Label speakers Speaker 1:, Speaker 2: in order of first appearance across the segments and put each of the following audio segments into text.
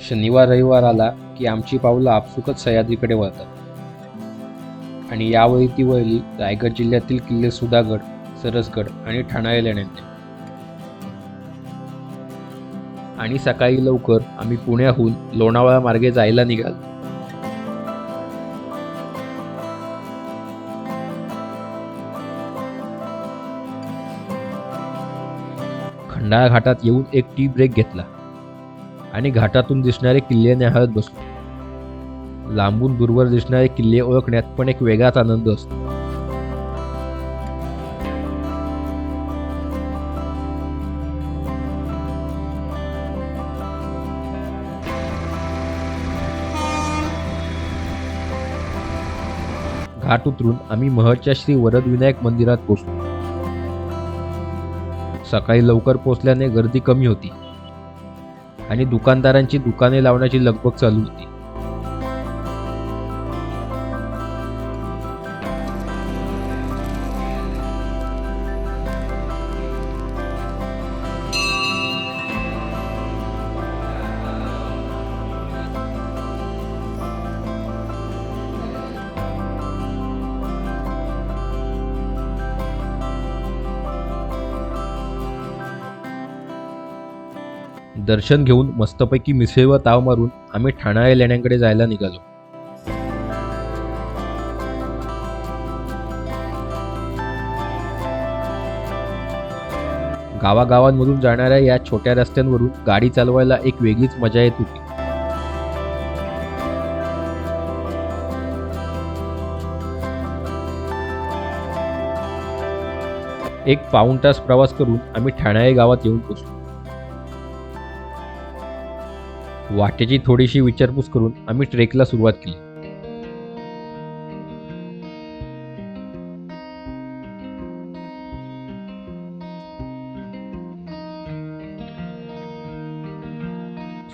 Speaker 1: शनिवार रविवार आला की आमची पावलं आपसुकच सह्याद्रीकडे वळतात. आणि यावेळी ती वळली रायगड जिल्ह्यातील किल्ले सुधागड सरसगड आणि ठाणाळे लेण्यांचे आणि सकाळी लवकर आम्ही पुण्याहून लोणावळा मार्गे जायला निघालो. खंडाळा घाटात येऊन एक टी ब्रेक घेतला. आणि घाटातून दिसणारे किल्ले न्याहाळत बसलो लांबून दूरवर दिसणारे किल्ले ओळखण्यात पण एक वेगळाच आनंद असतो. घाट उतरून आम्ही महडच्या श्री वरदविनायक मंदिरात पोचलो सकाळी लवकर पोचल्याने गर्दी कमी होती. आणि दुकानदारांची दुकाने लावण्याची लगबग चालू होती. दर्शन घेऊन मस्तपैकी मिसळीवर ताव मारून आम्ही ठाणाळे लेण्यांकडे जायला निघालो. गावागावांमधून जाणाऱ्या या छोट्या रस्त्यांवरून गाडी चालवायला एक वेगळीच मजा येत होती. एक पाऊण तास प्रवास करून आम्ही ठाणाळे गावात येऊन पोचलो. वाटेची थोडीशी विचारपूस करून आम्ही ट्रेकला सुरुवात केली.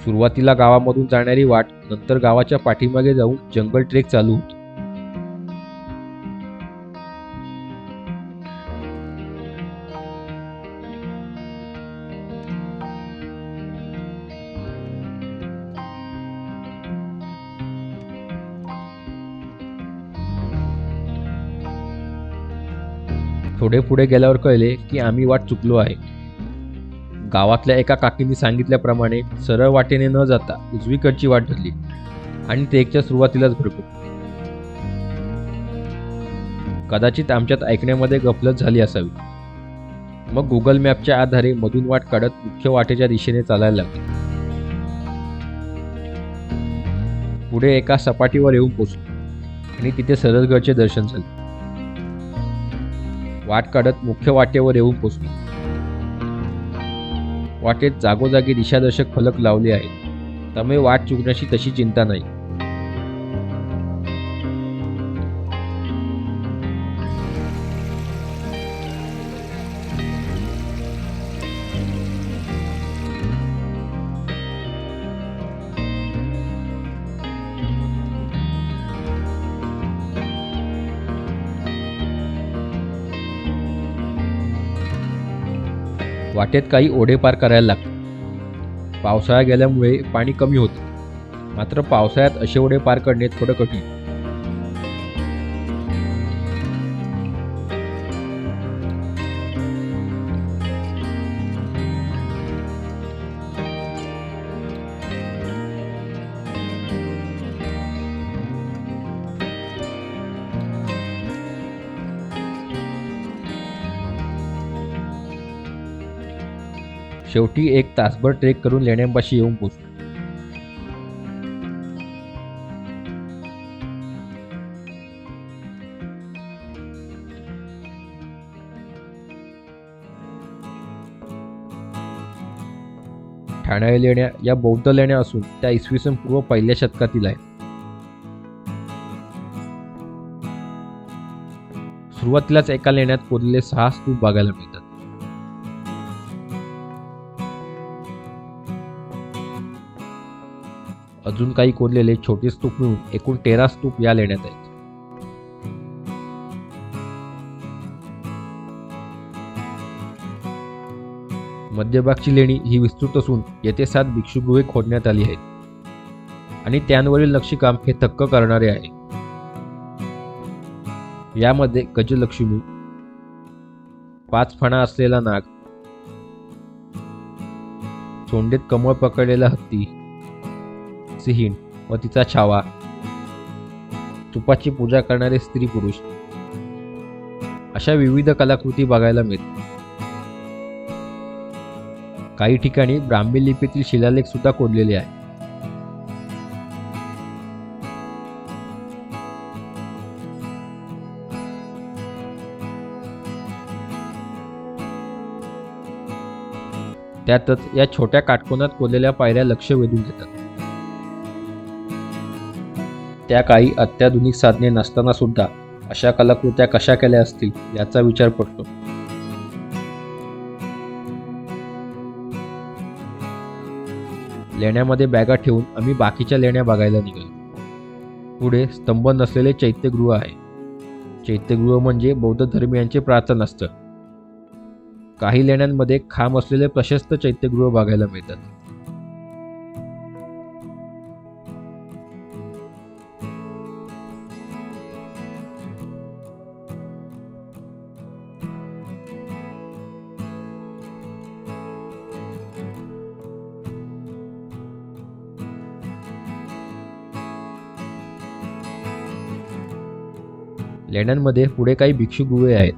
Speaker 1: सुरुवातीला गावामधून जाणारी वाट नंतर गावाच्या पाठीमागे जाऊन जंगल ट्रेक चालू होतो. थोडे पुढे गेल्यावर कळले की आम्ही वाट चुकलो आहे. गावातल्या एका काकींनी सांगितल्याप्रमाणे सरळ वाटेने न जाता उजवीकडची वाट धरली आणि ट्रेकच्या सुरुवातीलाच भरपूर कदाचित आमच्यात ऐकण्यामध्ये गफलत झाली असावी. मग गुगल मॅपच्या आधारे मधून वाट काढत मुख्य वाटेच्या दिशेने चालायला लागले. पुढे एका सपाटीवर येऊन पोचलो आणि तिथे सरसगडचे दर्शन झाले. वाट काढत मुख्य वाटेवर येऊन पोचलो. वाटेत जागोजागी दिशादर्शक फलक लावले आहेत. त्यामुळे वाट चुकण्याची तशी चिंता नाही. वाटेत काही ओढे पार करायला लागतात पावसाळा गेल्यामुळे पाणी कमी होतं. मात्र पावसाळ्यात असे ओढे पार करणे थोडं कठीण. शेवटी एक तासभर ट्रेक करून लेण्यांपाशी येऊन पोचलो ठाण्याला लेण्या या बौद्ध लेण्या असून त्या इसवी सन पूर्व पहिल्या शतकातील आहेत. सुरुवातीलाच एका लेण्यात कोरलेले सहा स्तूप बघायला मिळतात. अजून काही कोरलेले छोटे स्तूप मिळून एकूण तेरा स्तूप या लेण्यात आहेत. मध्यभागची लेणी ही विस्तृत असून येथे सात भिक्षुगृहे खोदण्यात आली आहेत. आणि त्यांवरील नक्षीकाम हे थक्क करणारे आहे. यामध्ये गजलक्ष्मी पाच फणा असलेला नाग सोंडेत कमळ पकडलेला हत्ती सिंहीण व तिचा छावा. तुपाची पूजा करणारे स्त्री पुरुष. अशा विविध कलाकृती बघायला मिळतात. काही ठिकाणी ब्राह्मी लिपीतील शिलालेख सुद्धा कोरलेले आहे त्यातच या छोट्या काटकोनात कोरलेल्या पायऱ्या लक्ष वेधून घेतात. त्या काही अत्याधुनिक साधने नसताना सुद्धा अशा कलाकृत्या कशा केल्या असतील याचा विचार पडतो. लेण्यामध्ये बॅगा ठेवून आम्ही बाकीच्या लेण्या बघायला निघालो. पुढे स्तंभ नसलेले चैत्यगृह आहे. चैत्यगृह म्हणजे बौद्ध धर्मियांचे प्रार्थना असतं काही लेण्यांमध्ये खांब असलेले प्रशस्त चैत्यगृह बघायला मिळतात. लेण्यांमध्ये पुढे काही भिक्षुगृहे आहेत.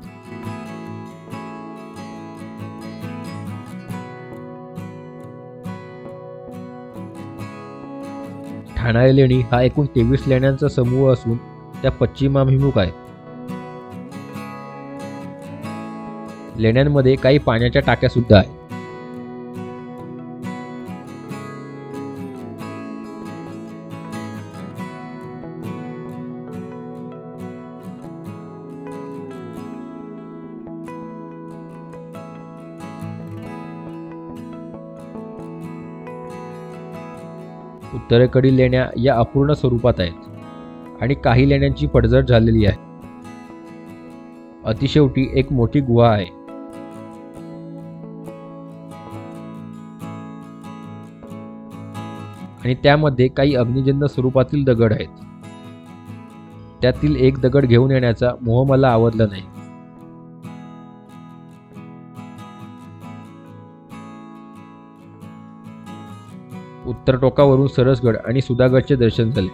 Speaker 1: ठाणाळे लेणी हा एकूण तेवीस लेण्यांचा समूह असून त्या पश्चिमाभिमुख आहेत. लेण्यांमध्ये काही पाण्याच्या टाक्या सुद्धा आहेत. उत्तरेकडील लेण्या या अपूर्ण स्वरूपात आहेत आणि काही लेण्यांची पडझड झालेली आहे. अतिशेवटी एक मोठी गुहा आहे. आणि त्यामध्ये काही अग्निजन्य स्वरूपातील दगड आहेत. त्यातील एक दगड घेऊन येण्याचा मोह मला आवडला नाही. उत्तर टोकावरून सरसगड आणि सुधागडचे दर्शन झाले.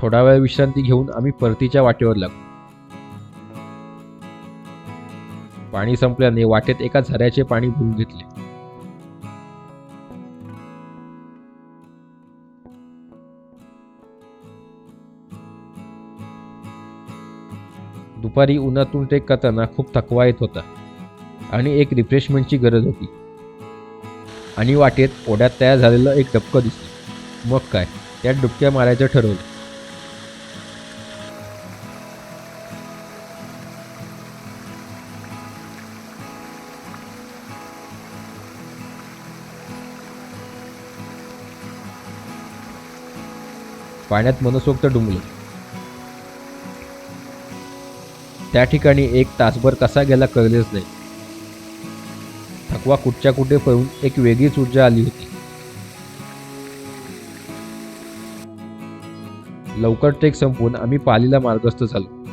Speaker 1: थोडा वेळ विश्रांती घेऊन आम्ही परतीच्या वाटेवर लागलो पाणी संपल्याने वाटेत एका झऱ्याचे पाणी भरून घेतले. दुपारी उन्हातून ट्रेक करताना खूप थकवा येत होता. आणि एक रिफ्रेशमेंटची गरज होती. आणि वाटेत ओढ्यात तयार झालेलं एक डबकं दिसलं. मग काय? त्यात डुबक्या मारायचं ठरवलं. पाण्यात मनसोक्त डुंबलं. त्या ठिकाणी एक तासभर कसा गेला कळलेच नाही. थकवा कुठच्या कुठे पळून एक वेगळीच ऊर्जा आली होती. लवकर ट्रेक संपवून आम्ही पालीला मार्गस्थ झालो.